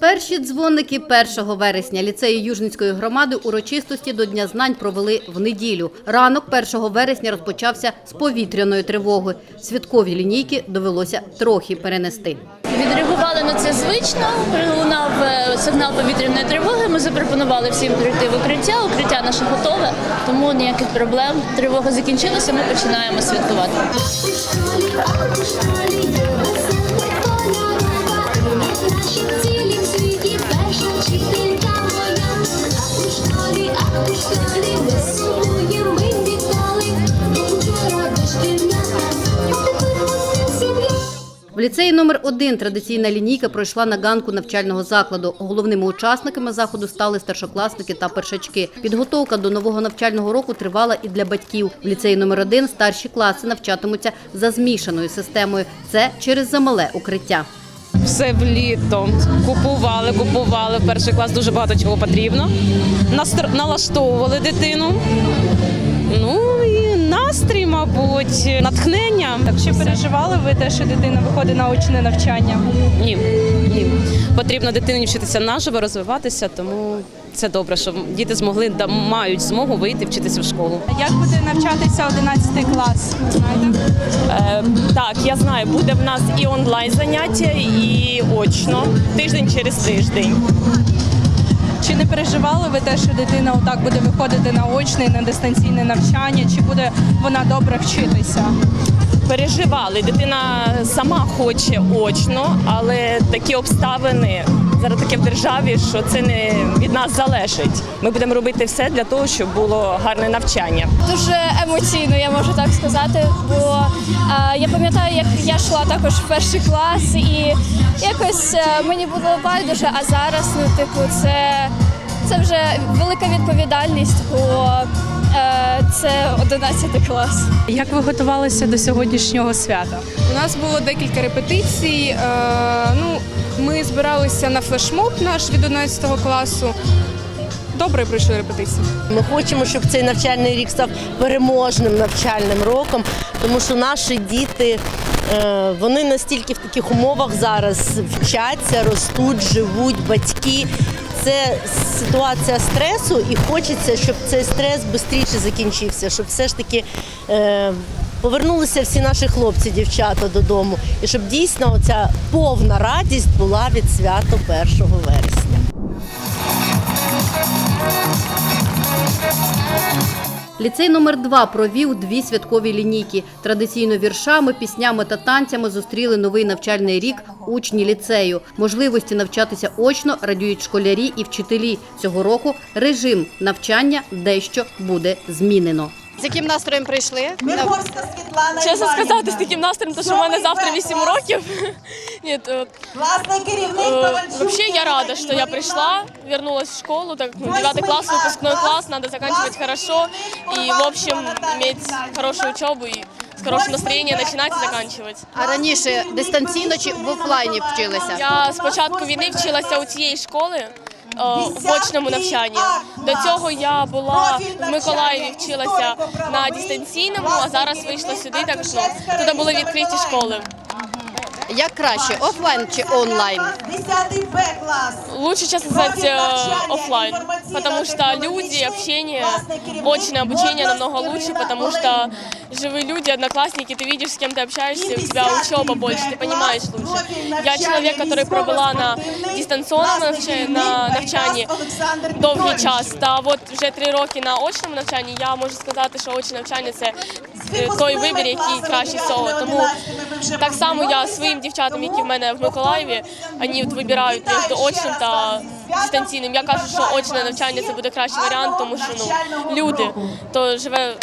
Перші дзвоники 1 вересня ліцеї Южницької громади урочистості до Дня знань провели в неділю. Ранок 1 вересня розпочався з повітряної тривоги. Святкові лінійки довелося трохи перенести. Відреагували на це звично. Пролунав е, сигнал повітряної тривоги. Ми запропонували всім прийти в укриття. Укриття наше готове, тому ніяких проблем. Тривога закінчилася. Ми починаємо святкувати. В ліцеї номер 1 традиційна лінійка пройшла на ганку навчального закладу. Головними учасниками заходу стали старшокласники та першачки. Підготовка до нового навчального року тривала і для батьків. В ліцеї номер 1 старші класи навчатимуться за змішаною системою. Це через замале укриття. все в літо. Купували, купували. Перший клас дуже багато чого потрібно. Налаштовували дитину. Ну настрій, мабуть, натхнення. Так чи переживали ви те, що дитина виходить на очне навчання? Ні, ні. Потрібно дитині вчитися наживо, розвиватися, тому це добре, що діти змогли да, мають змогу вийти вчитися в школу. Як буде навчатися 11 клас? Ви знаєте? Е, так, я знаю, буде в нас і онлайн заняття, і очно тиждень через тиждень. Чи не переживали ви те, що дитина отак буде виходити на очне і на дистанційне навчання? Чи буде вона добре вчитися? Переживали. Дитина сама хоче очно, але такі обставини зараз таке в державі, що це не від нас залежить. Ми будемо робити все для того, щоб було гарне навчання. Дуже емоційно, я можу так сказати. Бо е, я пам'ятаю, як я йшла також в перший клас, і якось е, мені було байдуже, а зараз, ну, типу, це, це вже велика відповідальність, бо е, це 11 клас. Як ви готувалися до сьогоднішнього свята? У нас було декілька репетицій. Е, ну, ми збиралися на флешмоб наш від 11 класу. Добре пройшли репетиції. Ми хочемо, щоб цей навчальний рік став переможним навчальним роком, тому що наші діти е, вони настільки в таких умовах зараз вчаться, ростуть, живуть, батьки. Це ситуація стресу, і хочеться, щоб цей стрес швидше закінчився, щоб все ж таки е, повернулися всі наші хлопці, дівчата додому, і щоб дійсно ця повна радість була від свята 1 вересня. Ліцей номер 2 провів дві святкові лінійки. Традиційно віршами, піснями та танцями зустріли новий навчальний рік учні ліцею. Можливості навчатися очно радіють школярі і вчителі. Цього року режим навчання дещо буде змінено. З яким настроєм прийшли? Чесно сказати, з таким настроєм, то що в мене завтра 8 років. Ні, то, Классный керівник э, вообще я рада, что я пришла, вернулась в школу, так ну, 9 класс, выпускной класс, надо заканчивать хорошо и, в общем, иметь хорошую учебу и с хорошим настроением начинать и заканчивать. А раніше дистанційно чи в офлайні вчилися? Я з початку війни вчилася у цієї школи е, в очному навчанні. До цього я була в Миколаєві, вчилася на дистанційному, а зараз вийшла сюди, так що туди були відкриті школи. Як краще, офлайн чи онлайн? 10 Б класс. Лучше, честно сказать, э, офлайн, потому что люди, общение, очное обучение намного лучше, потому что живые люди, одноклассники, ты видишь, с кем ты общаешься, у тебя учеба больше, ты понимаешь лучше. Я человек, который пробыла на дистанционном навчанні, на навчанні довгий час, та от вже три роки на очному навчанні, я можу сказати, що очне навчання це е, той вибір, який краще всього. Тому так само я своїм дівчатам, які в мене в Миколаєві, вони вибирають між очним та дистанційним. Я кажу, що очне навчання це буде кращий варіант, тому що ну люди то живе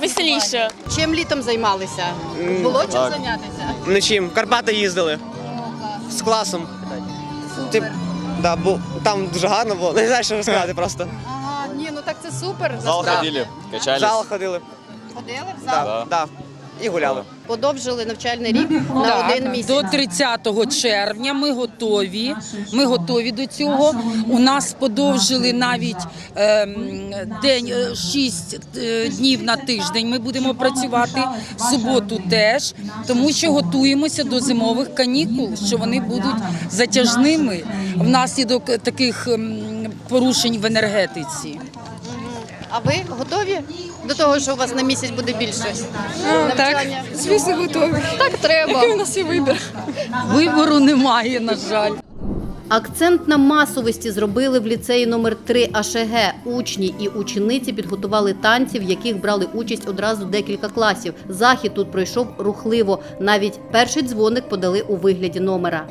веселіше. Чим літом займалися? Було чим зайнятися? Нічим. В Карпати їздили. З класом. Ти, да, бо там дуже гарно було. Не знаю, що розказати просто. Ага, ні, ну так це супер. Зал ходили, качались. Зал ходили. Ходили в Да, зал? да. І гуляли. Подовжили навчальний рік на один місяць. До 30 червня ми готові. Ми готові до цього. У нас подовжили навіть ем, день 6 днів на тиждень. Ми будемо працювати в суботу теж, тому що готуємося до зимових канікул, що вони будуть затяжними внаслідок таких ем, порушень в енергетиці. А ви готові до того, що у вас на місяць буде більше? навчання? Звісно, готові. Так треба. Який у нас є вибір? Вибору немає, на жаль. Акцент на масовості зробили в ліцеї номер 3 АШГ. Учні і учениці підготували танці, в яких брали участь одразу декілька класів. Захід тут пройшов рухливо. Навіть перший дзвоник подали у вигляді номера.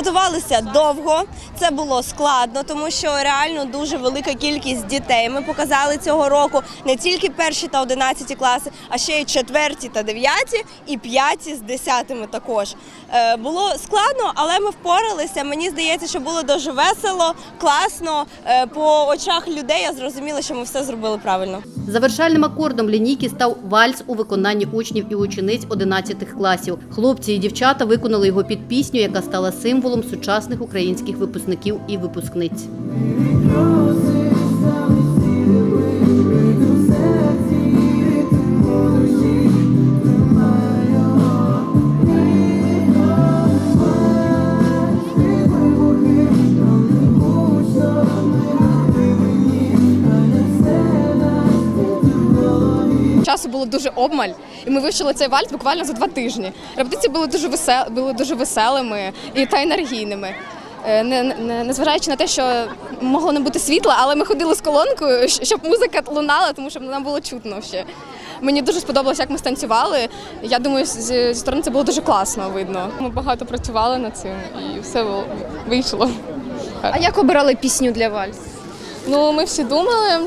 Готувалися довго, це було складно, тому що реально дуже велика кількість дітей. Ми показали цього року не тільки перші та одинадцяті класи, а ще й четверті та дев'яті, і п'яті з десятими також. Е, було складно, але ми впоралися. Мені здається, що було дуже весело, класно. Е, по очах людей я зрозуміла, що ми все зробили правильно. Завершальним акордом лінійки став вальс у виконанні учнів і учениць 11 класів. Хлопці і дівчата виконали його під пісню, яка стала символом сучасних українських випускників і випускниць. Часу було дуже обмаль, і ми вивчили цей вальс буквально за два тижні. Репетиції були дуже весел, були дуже веселими і та енергійними. Е, Не, не, незважаючи на те, що могло не бути світла, але ми ходили з колонкою, щоб музика лунала, тому що нам було чутно ще. Мені дуже сподобалося, як ми станцювали. Я думаю, зі сторони це було дуже класно видно. Ми багато працювали над цим і все вийшло. А як обирали пісню для вальсу? Ну, ми всі думали,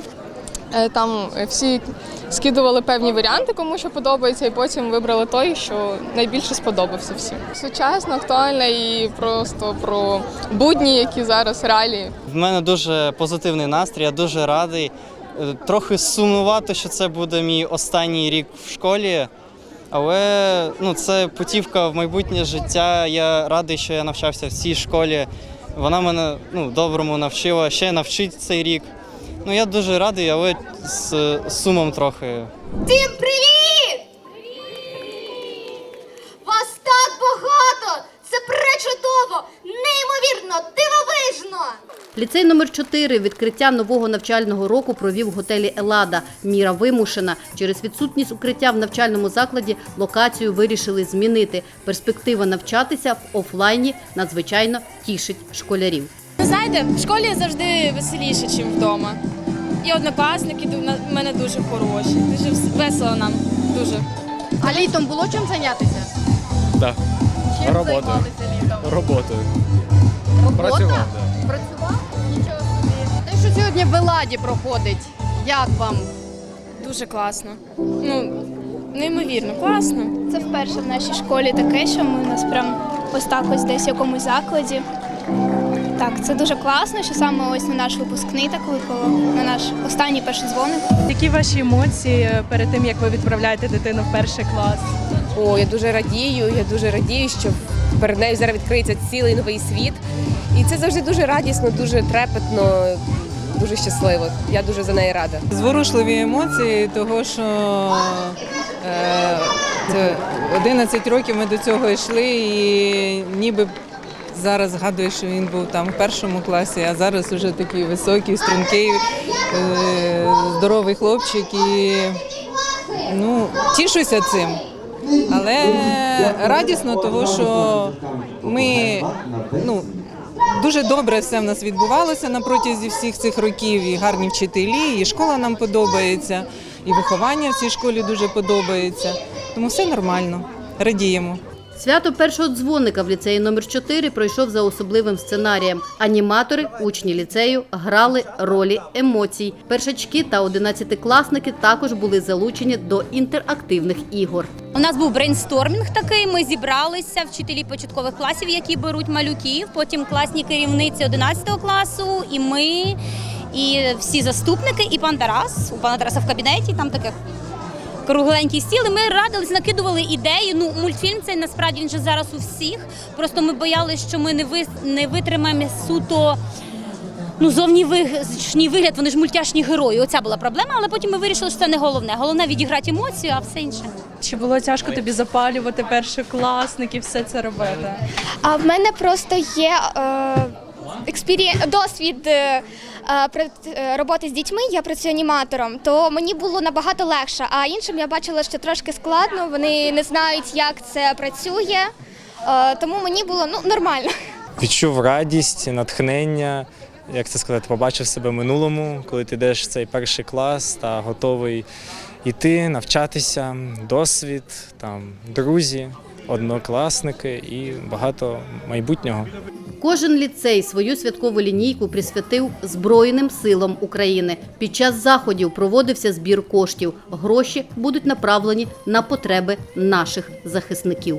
там е, всі скидували певні варіанти, кому що подобається, і потім вибрали той, що найбільше сподобався всім. Сучасно, актуально і просто про будні, які зараз реалії. В мене дуже позитивний настрій, я дуже радий. Е, Трохи сумнувато, що це буде мій останній рік в школі, але ну, це путівка в майбутнє життя. Я радий, що я навчався в цій школі. Вона мене ну, доброму навчила, ще навчить цей рік. Ну, я дуже радий, але з сумом трохи. Всім привіт! Вас так багато! Це пречудово! Неймовірно, дивовижно! Ліцей номер 4 відкриття нового навчального року провів в готелі Елада. Міра вимушена. Через відсутність укриття в навчальному закладі локацію вирішили змінити. Перспектива навчатися в офлайні надзвичайно тішить школярів. Ви знаєте, в школі завжди веселіше, ніж вдома. І однокласники в мене дуже хороші. Дуже весело нам. Дуже. А літом було чим зайнятися? Так. Чим Роботою. займалися літом? Роботою. Робота? Працював, Працював? Нічого собі. Те, що сьогодні в Еладі проходить. Як вам? Дуже класно. Ну, неймовірно, класно. Це вперше в нашій школі таке, що ми у нас прям ось так ось десь в якомусь закладі. Так, це дуже класно, що саме ось на наш випускний так випало, на наш останній перший дзвоник. Які ваші емоції перед тим, як ви відправляєте дитину в перший клас? О, я дуже радію. Я дуже радію, що перед нею зараз відкриється цілий новий світ. І це завжди дуже радісно, дуже трепетно, дуже щасливо. Я дуже за неї рада. Зворушливі емоції, того що е, 11 років ми до цього йшли, і ніби зараз згадую, що він був там в першому класі, а зараз вже такий високий, стрункий, е, здоровий хлопчик. І ну, тішуся цим. Але радісно, того, що ми ну, дуже добре все в нас відбувалося на протязі всіх цих років. І гарні вчителі, і школа нам подобається, і виховання в цій школі дуже подобається. Тому все нормально, радіємо. Свято першого дзвоника в ліцеї номер 4 пройшов за особливим сценарієм. Аніматори, учні ліцею, грали ролі емоцій. Першачки та одинадцятикласники також були залучені до інтерактивних ігор. У нас був брейнстормінг такий. Ми зібралися вчителі початкових класів, які беруть малюків, потім класні керівниці 11 класу, і ми. І всі заступники, і пан Тарас, у пана Тараса в кабінеті, там таке кругленький стіл, і ми радились, накидували ідеї. Ну, мультфільм цей насправді він же зараз у всіх. Просто ми боялися, що ми не ви не витримаємо суто. Ну, зовнішній вигляд, вони ж мультяшні герої. Оця була проблема, але потім ми вирішили, що це не головне. Головне відіграти емоцію, а все інше. Чи було тяжко тобі запалювати першокласників, все це робити? А в мене просто є е, експері... досвід е, е, е, роботи з дітьми. Я працюю аніматором, то мені було набагато легше. А іншим я бачила, що трошки складно. Вони не знають, як це працює. Е, тому мені було ну нормально. Відчув радість, натхнення, як це сказати, побачив себе в минулому, коли ти йдеш в цей перший клас та готовий йти, навчатися, досвід, там, друзі, однокласники і багато майбутнього. Кожен ліцей свою святкову лінійку присвятив Збройним силам України. Під час заходів проводився збір коштів. Гроші будуть направлені на потреби наших захисників.